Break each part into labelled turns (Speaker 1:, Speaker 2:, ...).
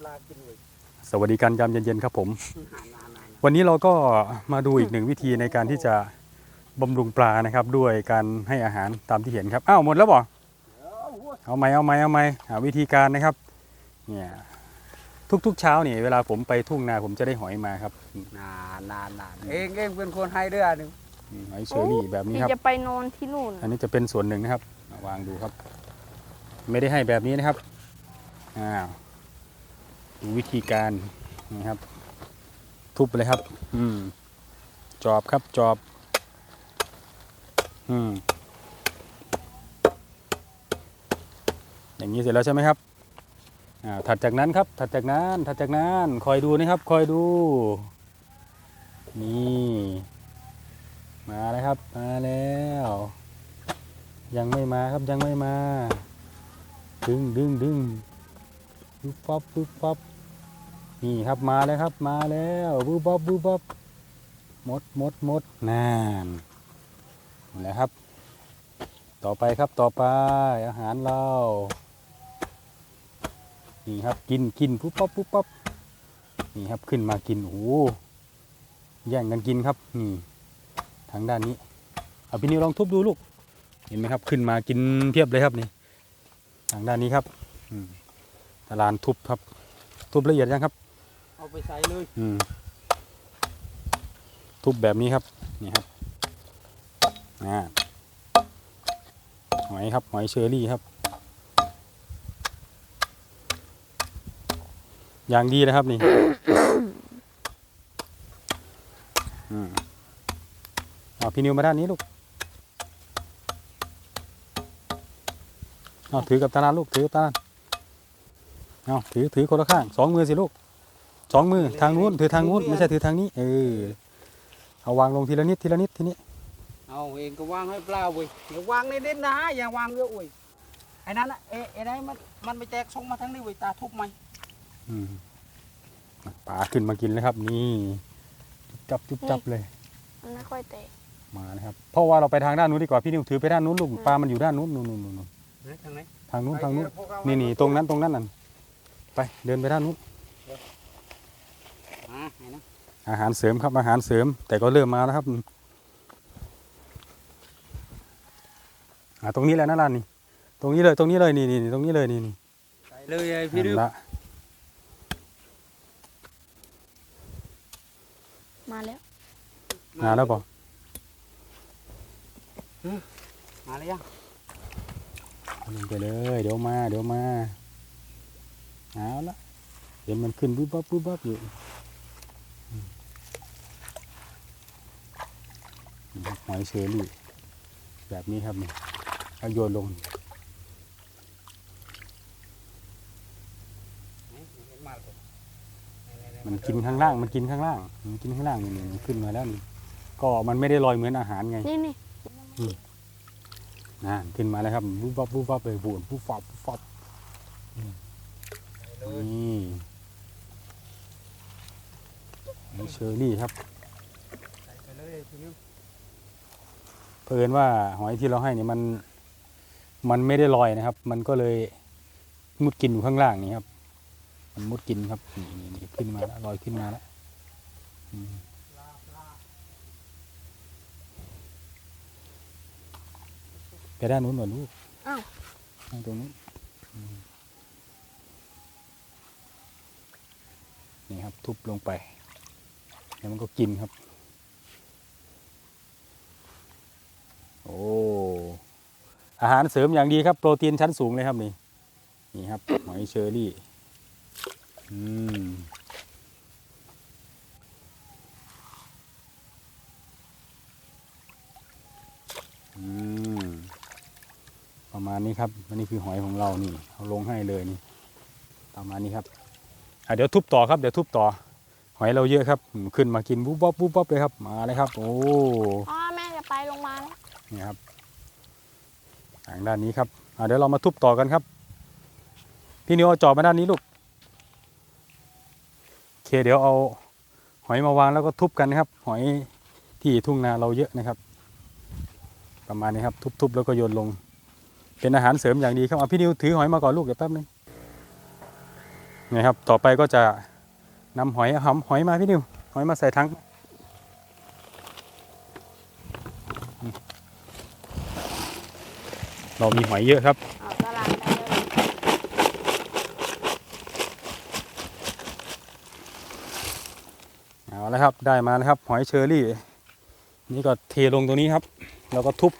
Speaker 1: ปลากินเลย
Speaker 2: สวัสดีกันยามเย็นๆครับผม
Speaker 1: หานานาน
Speaker 2: วันนี้เราก็มาดูอีกหนึ่งวิธีในการที่จะบำรุงปลานะครับ ด้วยการให้อาหารตามที่เห็นครับอ้าวหมดแล้วบ่เอาไหมเอาไหมเอาไหมหาวิธีการนะครับเนี่ยทุกๆเช้านี่เวลาผมไปทุ่งนาผมจะได้หอยมาครับ
Speaker 1: นานนานนานเองเองเป็นคนให้เรือหนึ่ง
Speaker 2: อืมหอยเชอรี่แบบนี้
Speaker 3: พี่
Speaker 2: ครับ
Speaker 3: จะไปนอนที่นู่น
Speaker 2: อันนี้จะเป็นส่วนหนึ่งนะครับเอาวางดูครับ ไม่ได้ให้แบบนี้นะครับอ้าว ดูวิธีการนี่ครับ ทุบเลยครับ อืม จอบครับจอบ อืม อย่างนี้เสร็จแล้วใช่ไหมครับอ่าถัดจากนั้นครับ ถัดจากนั้นถัดจากนั้นคอยดูนะครับ คอยดู นี่ มาแล้วครับ มาแล้ว ยังไม่มาครับยังไม่มา ดึงดึงดึง ปุ๊บปั๊บปุ๊บปั๊บนี่ครับมาแล้วครับมาแล้วปุ๊บปั๊บปุ๊บปั๊บหมดหมดหมดนานหมดแล้วครับ ต่อไปครับต่อไปอาหารเรานี่ครับกินกินปุ๊บปั๊บปุ๊บปั๊บนี่ครับขึ้นมากินโอ้แย่งกันกินครับนี่ทางด้านนี้เอาพี่นิวลองทุบดูลูกเห็นไหมครับ ขึ้นมากินเพียบเลยครับนี่ทางด้านนี้ครับอืม ตารานทุบครับ ทุบละเอียดยังครับ
Speaker 1: เอาไปใส่เลย
Speaker 2: อืม ทุบแบบนี้ครับ นี่ครับอ่าหอยครับ หอยเชอรี่ครับ อย่างดีนะครับนี่ อืมเอาพี่นิวมาด้านนี้ลูกเอาถือกับตาลานลูก ถือกับตาลาน เอาถือถือคนละข้างสองมือสิลูกสองมือทางนู้นถือทางนู้นไม่ใช่ถือทางนี้ เออเอาวางลงทีละนิดทีละนิดทีนี้
Speaker 1: เอาเองก็วางให้ปลาเว้ยอย่าวางในเด่นนะอย่าวางเยอะเว้ยไอ้นั่นน่ะเอ๊ะไอ้นั่นมันมันไปแตกส่งมาทั้งนี้เว้ยตาทุบไหม
Speaker 2: อืมปลาขึ้นมากินแล้วครับ นี่จุบจับจุบจับเลย
Speaker 3: มันไม่ค่อยเตะ
Speaker 2: มานะครับ เพราะว่าเราไปทางด้านนู้นดีกว่าพี่นิวถือไปด้านนู้นลูกปลามันอยู่ด้านนู้นนู้นนู้นนู้น
Speaker 1: ไหนทางไหน
Speaker 2: ทางนู้นทางนู้น
Speaker 1: พวกเรา
Speaker 2: นี่นี่ตรงนั้นตรงนั้นนั่น ไปเดินไปด้านนู้น
Speaker 1: อ่าไหนนะ
Speaker 2: อาหารเสริมครับอาหารเสริม แต่ก็เริ่มมาแล้วครับอ่าตรงนี้แหละนะร้านนี่ตรงนี้เลยตรงนี้เลยนี่นี่นี่ตรงนี้เลยนี่นี่
Speaker 1: ใส่เลยไอ้พี่
Speaker 2: นั่
Speaker 1: ดื้
Speaker 2: น
Speaker 1: อ
Speaker 2: ละ
Speaker 3: มาแล้ว
Speaker 2: มาแล้วป่ะ
Speaker 1: มาแล้วยัง
Speaker 2: ลงไปเลยเดี๋ยวมาเดี๋ยวมา เอาละเดี๋ยวมันขึ้นปุ๊บปั๊บปุ๊บปั๊บอยู่อืมนี่ครับหอยเชอรี่แบบนี้ครับนี่เอาโยนลง
Speaker 1: ไหนเห็นมาแล้วไหๆๆ
Speaker 2: มันกินข้างล่าง มันกินข้างล่าง มันกินข้างล่างนี่นี่มันขึ้นมาแล้วนี่ก็มันไม่ได้ลอยเหมือนอาหารไง
Speaker 3: นี่นี่
Speaker 2: นะขึ้นมาแล้วครับปุ๊บปั๊บปุ๊บปั๊บเลยบูนปุ๊บฟับปุ๊บฟับ
Speaker 1: ใส่เลย
Speaker 2: นี่นี่เชอรี่ครับ
Speaker 1: ใส่ไปเลยไอ้พี่ดื้อ
Speaker 2: เพิ่นว่าหอยที่เราให้เนี่ยมันมันไม่ได้ลอยนะครับ มันก็เลยมุดกินอยู่ข้างล่างนี่ครับ มันมุดกินครับนี่นี่นี่ขึ้นมาแล้วลอยขึ้นมาแล้วอืมไปด้านนู้นหน่อยลูก
Speaker 3: อ้าว
Speaker 2: นั่งตรงนู้ นอืมนี่ครับ ทุบลงไปแล้วมันก็กินครับ โอ้อาหารเสริมอย่างดีครับโปรตีนชั้นสูงเลยครับนี่นี่ครับหอยเชอรี่อืมอืมประมาณนี้ครับอันนี้คือหอยของเรานี่เอาลงให้เลยนี่ประมาณนี้ครับ เดี๋ยวทุบต่อครับเดี๋ยวทุบต่อ หอยเราเยอะครับอืมขึ้นมากินปุ๊บปั๊บปุ๊บปั๊บเลยครับ มาเลยครับ โอ้
Speaker 3: พ่อแม่จะไปลงมาแล้ว
Speaker 2: นี่ครับทางด้านนี้ครับอะเดี๋ยวเรามาทุบต่อกันครับ พี่นิวเอาจอบมาด้านนี้ลูกโอเคเดี๋ยวเอาหอยมาวางแล้วก็ทุบกันนะครับ หอยที่ทุ่งนาเราเยอะนะครับ ประมาณนี้ครับ ทุบๆแล้วก็โยนลง เป็นอาหารเสริมอย่างดีครับเอาพี่นิวถือหอยมาก่อนลูกเดี๋ยวแป๊บนึง นี่ครับ ต่อไปก็จะนำหอยหอมหอยมาพี่นิว หอยมาใส่ถังเรามีหอยเยอะครับ
Speaker 3: เอาลาดได้เลย
Speaker 2: เอาแล้วครับ ได้มาแล้วครับ หอยเชอรี่ นี่ก็เทลงตรงนี้ครับ แล้วก็ทุบ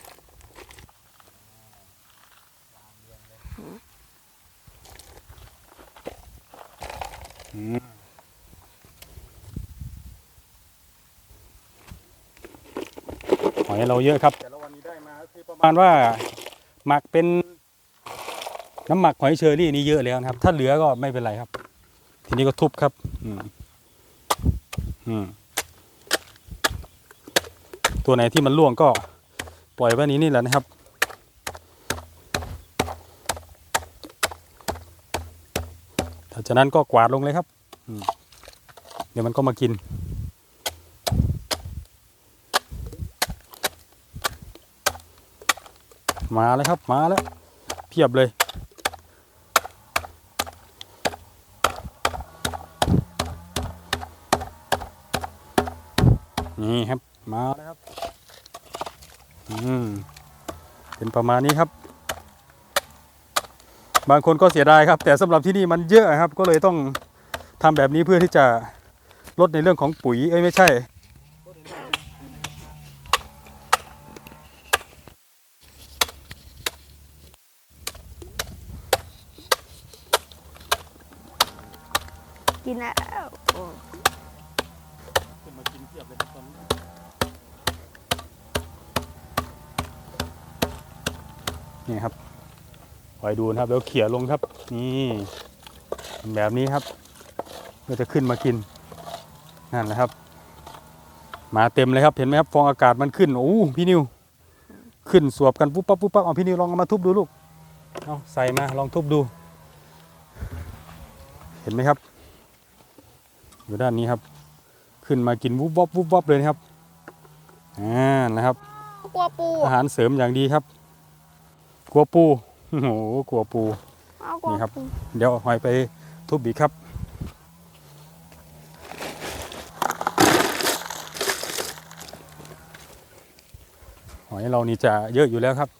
Speaker 2: อืมหอย เราเยอะครับ แต่ละวันนี้ได้มาคือประมาณว่าหมักเป็นน้ำหมักหอยเชอรี่นี่เยอะแล้วนะครับ ถ้าเหลือก็ไม่เป็นไรครับ ทีนี้ก็ทุบครับ อืมอืมตัวไหนที่มันล่วงก็ปล่อยไว้นี้นี่แหละนะครับหลังจากนั้นก็กวาดลงเลยครับ เดี๋ยวมันก็มากิน มาแล้วครับมาแล้ว เพียบเลย นี่ครับมาแล้วครับ อืม เป็นประมาณนี้ครับ บางคนก็เสียดายครับ แต่สำหรับที่นี่มันเยอะครับ ก็เลยต้องทำแบบนี้เพื่อที่จะลดในเรื่องของปุ๋ยเอ้ยไม่ใช่
Speaker 3: กินแล้ว
Speaker 2: ขึ้นมากินเทียบเลยครับตอนนี้นี่ครับคอยดูนะครับแล้วเขี่ยลงครับ นี่แบบนี้ครับก็จะขึ้นมากินนั่นแหละครับ มาเต็มเลยครับเห็นไหมครับฟองอากาศมันขึ้นโอ้พี่นิว ขึ้นสวบกันปุ๊บปั๊บปุ๊บปั๊บเอาพี่นิวลองเอามาทุบดูลูกเอาใส่มาลองทุบดู เห็นไหมครับ อยู่ด้านนี้ครับ ขึ้นมากินวุบวับวุบวับเลยนะครับอ่านะครับ
Speaker 3: กลัวปู
Speaker 2: อาหารเสริมอย่างดีครับ กลัวปูโอ้โหกลัวปู
Speaker 3: เอากลัว
Speaker 2: นี่ครับ
Speaker 3: ปู
Speaker 2: เดี๋ยวเอาหอยไปทุบอีกครับหอยเรานี่จะเยอะอยู่แล้วครับ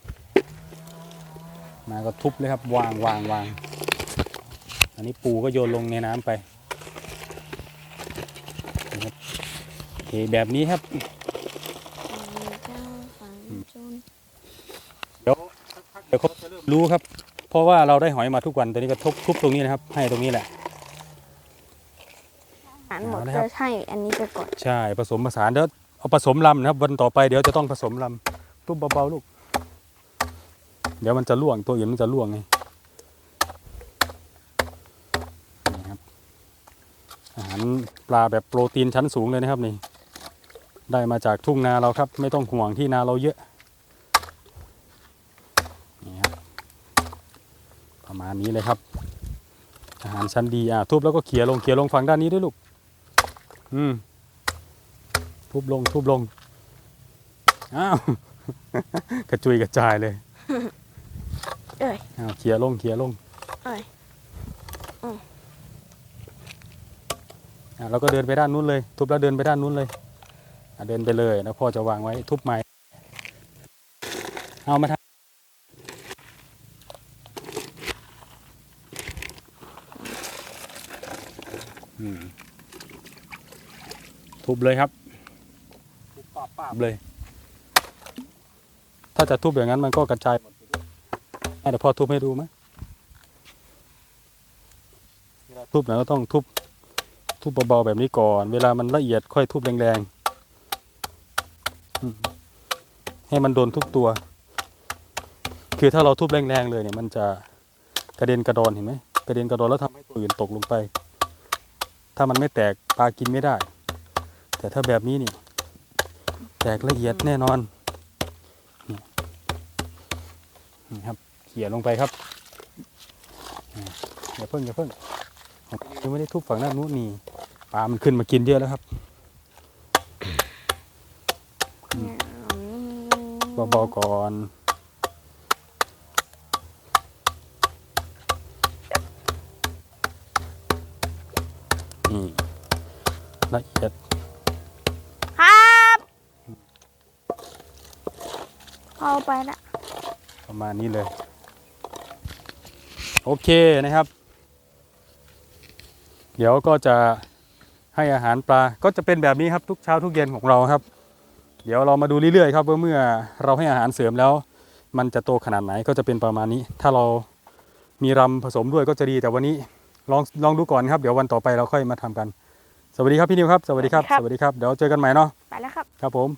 Speaker 2: มาก็ทุบเลยครับ วางวางวาง อันนี้ปูก็โยนลงในน้ำไปนะครับโอ เคแบบนี้ครับ
Speaker 3: เจ้าฝันจน
Speaker 2: เดี๋ยวเดี๋ยวเขาจะเริ่มรู้ครับ เพราะว่าเราได้หอยมาทุกวันตอนนี้ก็ทุบทุบตรงนี้นะครับ ให้ตรงนี้แหละ
Speaker 3: อาหารหมด
Speaker 2: เอาละครั
Speaker 3: จะ
Speaker 2: บ
Speaker 3: ใช่อันนี้ไปก่อน
Speaker 2: ใช่ผสมผสานเดี๋ยวเอาผสมลำนะครับวันต่อไปเดี๋ยวจะต้องผสมลำทุบเบาๆลูก เดี๋ยวมันจะล่วงตัวอื่นมันจะล่วงไงนี่ครับอาหารปลาแบบโปรตีนชั้นสูงเลยนะครับนี่ ได้มาจากทุ่งนาเราครับ ไม่ต้องห่วงที่นาเราเยอะนี่ครับประมาณนี้เลยครับ อาหารชั้นดีอะทุบแล้วก็เขี่ยลงเขี่ยลงฝั่งด้านนี้ด้วยลูกอืมทุบลงทุบลงอ้าวกระจุยกระจายเลย
Speaker 3: เอ้ย
Speaker 2: อ้าวเขี่ยลงเขี่ยลง
Speaker 3: เอ้ยอืม
Speaker 2: อะเราก็เดินไปด้านนู้นเลย ทุบแล้วเดินไปด้านนู้นเลยอะ เดินไปเลยแล้วพ่อจะวางไว้ทุบไม้เอามาทำทุบเลยครับทุบปาบปาบเลย ถ้าจะทุบอย่างนั้นมันก็กระจายหมดเดี๋ยวพ่อทุบให้ดูไหมทุบนี่ยก็ต้องทุบทุบเบาๆแบบนี้ก่อน เวลามันละเอียดค่อยทุบแรงๆอืม ให้มันโดนทุกตัว คือถ้าเราทุบแรงๆเลยเนี่ยมันจะกระเด็นกระดอนเห็นไหมกระเด็นกระดอนแล้วทำให้ตัวอื่นตกลงไป ถ้ามันไม่แตกปลากินไม่ได้ แต่ถ้าแบบนี้นี่ แตกละเอียดแน่นอนนี่ครับเขี่ยลงไปครับอ่าอย่าเพิ่งอย่าเพิ่งยังไม่ได้ทุบฝั่งด้านนู้นนี่ปลามันขึ้นมากินเยอะแล้วครับ เบาๆก่อนละเอียด
Speaker 3: ครับเอาไปละ
Speaker 2: ประมาณนี้เลย โอเคนะครับ เดี๋ยวก็จะให้อาหารปลาก็จะเป็นแบบนี้ครับทุกเช้าทุกเย็นของเราครับ เดี๋ยวเรามาดูเรื่อยๆครับว่าเมื่อเราให้อาหารเสริมแล้ว มันจะโตขนาดไหนก็จะเป็นประมาณนี้ ถ้าเรามีรำผสมด้วยก็จะดีแต่วันนี้ลองลองดูก่อนครับ เดี๋ยววันต่อไปเราค่อยมาทำกัน สวัสดีครับพี่นิวครับ สวัสดีครับ สวัสดีครับ เดี๋ยวเจอกันใหม่เนาะ
Speaker 3: ไปแล้วครับ
Speaker 2: ครับผม